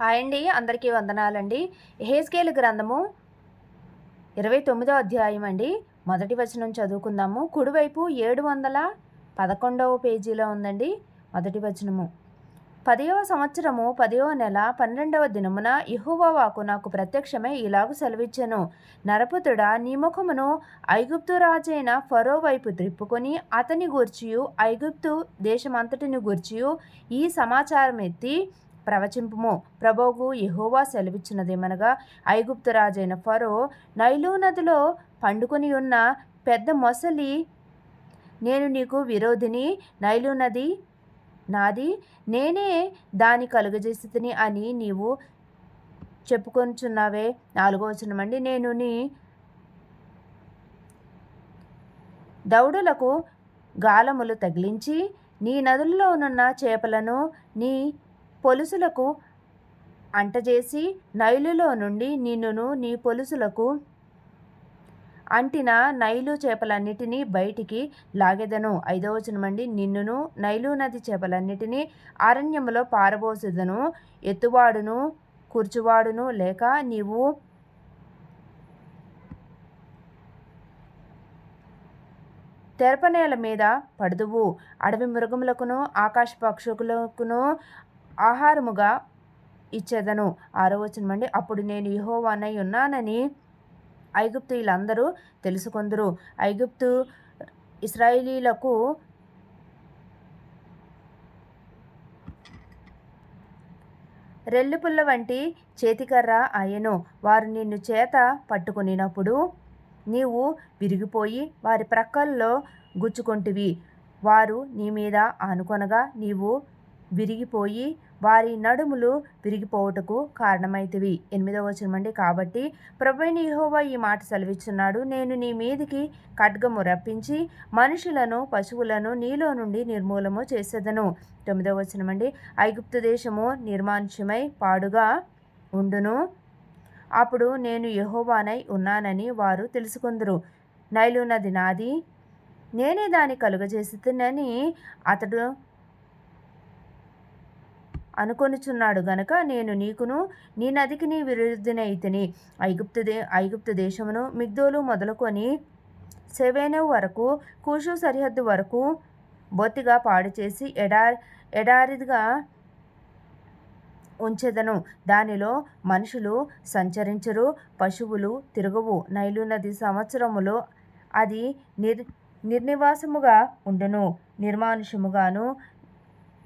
Hi అండి అందరికీ వందనాలండి. హేస్కేలు గ్రంథము ఇరవై తొమ్మిదో అధ్యాయం అండి. మొదటి వచనం చదువుకుందాము. కుడివైపు ఏడు వందల పదకొండవ పేజీలో ఉందండి మొదటి వచనము. పదవ సంవత్సరము పదవ నెల పన్నెండవ దినమున ఇహువ నాకు ప్రత్యక్షమై ఇలాగు సెలవిచ్చెను. నరపుతుడా నీ ముఖమును ఐగుప్తు రాజైన ఫరో వైపు త్రిప్పుకొని అతని గూర్చియు ఐగుప్తు దేశమంతటిని గూర్చియు ఈ సమాచారం ఎత్తి ప్రవచింపుము. ప్రభోగు యహోవా సెలవిచ్చినదేమనగా ఐగుప్తు రాజైన ఫరో నైలు నదిలో పండుకొని ఉన్న పెద్ద మొసలి నేను నీకు విరోధిని నైలు నది నాది నేనే దాని కలుగజేసి అని నీవు చెప్పుకొనిచున్నావే. నాలుగో వచనమండి నేను నీ దౌడులకు గాలములు తగిలించి నీ నదుల్లో ఉన్న చేపలను నీ పొలుసులకు అంటజేసి నైలులో నుండి నిన్నును నీ పొలుసులకు అంటిన నైలు చేపలన్నిటినీ బయటికి లాగెదను. ఐదవ వచనమండి. నిన్నును నైలు నది చేపలన్నిటినీ అరణ్యములో పారబోసెదను. ఎత్తువాడును కూర్చువాడును లేక నీవు తెరపనేల మీద పడుదువు. అడవి మృగములకును ఆకాశ పక్షులకును ఆహారముగా ఇచ్చేదను. ఆరో అండి అప్పుడు నేను యహోవానై ఉన్నానని ఐగుప్తులందరూ తెలుసుకొందరు. ఐగుప్తు ఇస్రాయిలీలకు రెల్లుపుల్ల వంటి చేతికర్ర అయ్యను. వారు నిన్ను చేత పట్టుకునినప్పుడు నీవు విరిగిపోయి వారి ప్రక్కల్లో గుచ్చుకొంటివి. వారు నీ మీద ఆనుకొనగా నీవు విరిగిపోయి వారి నడుములు విరిగిపోవుటకు కారణమైతివి. ఎనిమిదవ వచనమండి. కాబట్టి ప్రభుని యహోవా ఈ మాట సెలవిస్తున్నాడు నేను నీ మీదికి ఖడ్గము రప్పించి మనుషులను పశువులను నీలో నుండి నిర్మూలము చేసేదను. తొమ్మిదవ వచనమండి. ఐగుప్తు దేశము నిర్మానుష్యమై పాడుగా ఉండును. అప్పుడు నేను యహోవానై ఉన్నానని వారు తెలుసుకుందరు. నైలు నది. నాది నేనే దాన్ని కలుగజేస్తున్నని అతడు అనుకొనుచున్నాడు గనక నేను నీకును నీ నదికి నీ విరుద్ధనైతిని ఐగుప్తు దే ఐగుప్తు దేశమును మిగ్దోలు మొదలుకొని సెవేను వరకు కూషు సరిహద్దు వరకు బొత్తిగా పాడు చేసి ఎడా ఎడారిదిగా ఉంచెదను. దానిలో మనుషులు సంచరించరు పశువులు తిరగవు. నైలు నది సంవత్సరములో అది నిర్ నిర్నివాసముగా ఉండును. నిర్మానుషముగాను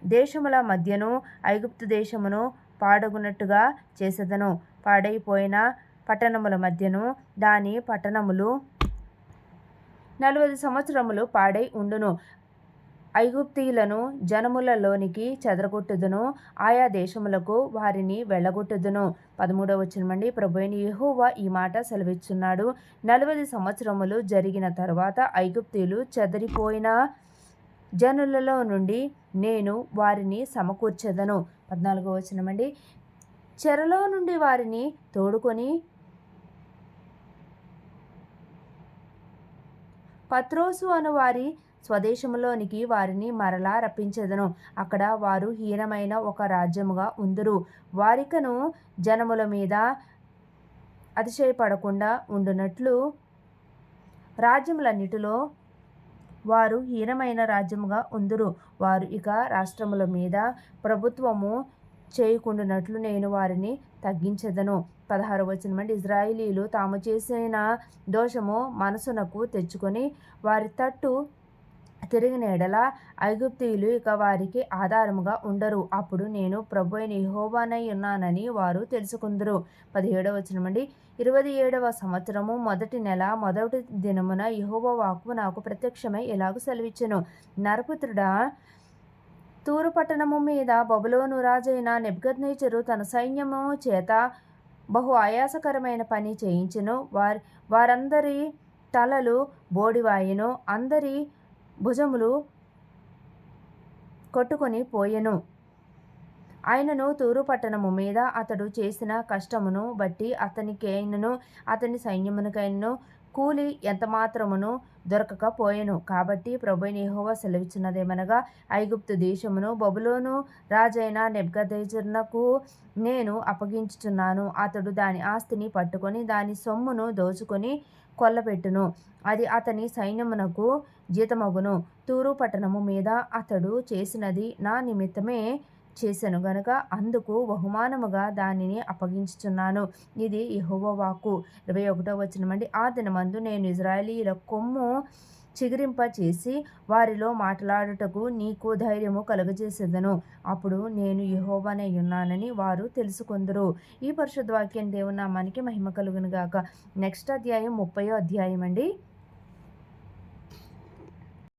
దేశముల మధ్యను ఐగుప్తు దేశమును పాడగునట్టుగా చేసేదను. పాడైపోయిన పట్టణముల మధ్యను దాని పట్టణములు నలభై సంవత్సరములు పాడై ఉండును. ఐగుప్తీయులను జనములలోనికి చెదరగొట్టుదును. ఆయా దేశములకు వారిని వెళ్ళగొట్టుదును. పదమూడవ వచ్చినమండి ప్రభుని యహోవా ఈ మాట సెలవిచ్చున్నాడు. నలభై సంవత్సరములు జరిగిన తర్వాత ఐగుప్తీయులు చెదరిపోయిన జనులలో నుండి నేను వారిని సమకూర్చెదను. పద్నాలుగో వచనమండి. చెరలో నుండి వారిని తోడుకొని పత్రోసు అను వారి స్వదేశంలోనికి వారిని మరలా రప్పించెదను. అక్కడ వారు హీనమైన ఒక రాజ్యముగా ఉందురు. వారికను జనముల మీద అతిశయపడకుండా ఉండునట్లు రాజ్యములన్నిటిలో వారు హీనమైన రాజ్యముగా ఉందురు. వారు ఇక రాష్ట్రముల మీద ప్రభుత్వము చేయకుండానట్లు నేను వారిని తగ్గించదను. పదహారు వచనమండి. ఇజ్రాయిలీలు తాము చేసిన దోషము మనసునకు తెచ్చుకొని వారి తట్టు తిరిగిన ఎడల ఐగుప్తీయులు ఇక వారికి ఆధారముగా ఉండరు. అప్పుడు నేను ప్రభు అయిన యహోవానై ఉన్నానని వారు తెలుసుకుందరు. పదిహేడవ వచనమండి ఇరవై ఏడవ సంవత్సరము మొదటి నెల మొదటి దినమున యహోవ వాకు నాకు ప్రత్యక్షమై ఇలాగ సెలవిచ్చను. నరపుత్రుడా తూరు పట్టణము మీద బబులోను రాజైన నెబ్గద్నేచరు తన సైన్యము చేత బహు ఆయాసకరమైన పని చేయించును. వారి వారందరి తలలు బోడివాయను. అందరి భుజములు కొట్టుకొని పోయెను. ఆయనను తూరు పట్టణము మీద అతడు చేసిన కష్టమును బట్టి అతనికైనను అతని సైన్యమునకైనను కూలి ఎంతమాత్రమును దొరకకపోయెను. కాబట్టి ప్రభుని యెహోవా సెలవిచ్చినదేమనగా ఐగుప్తు దేశమును బబులోను రాజైన నెబ్గదేజర్నకు నేను అప్పగించుచున్నాను. అతడు దాని ఆస్తిని పట్టుకొని దాని సొమ్మును దోచుకొని కొల్లపెట్టును అది అతని సైన్యమునకు జీతమగును. తూరు పట్టణము మీద అతడు చేసినది నా నిమిత్తమే చేశాను. గనుక అందుకు బహుమానముగా దానిని అప్పగించుచున్నాను. ఇది యహోవాకు ఇరవై ఒకటో వచనమండి ఆ దినమందు నేను ఇజ్రాయేలీయుల కొమ్ము చిగురింప చేసి వారిలో మాట్లాడుటకు నీకు ధైర్యము కలుగజేసేదను. అప్పుడు నేను యహోవనే ఉన్నానని వారు తెలుసుకుందరు. ఈ పరిశుద్ధ వాక్యం దేవుని నామానికి మహిమ కలుగునుగాక నెక్స్ట్ అధ్యాయం ముప్పయో అధ్యాయం అండి.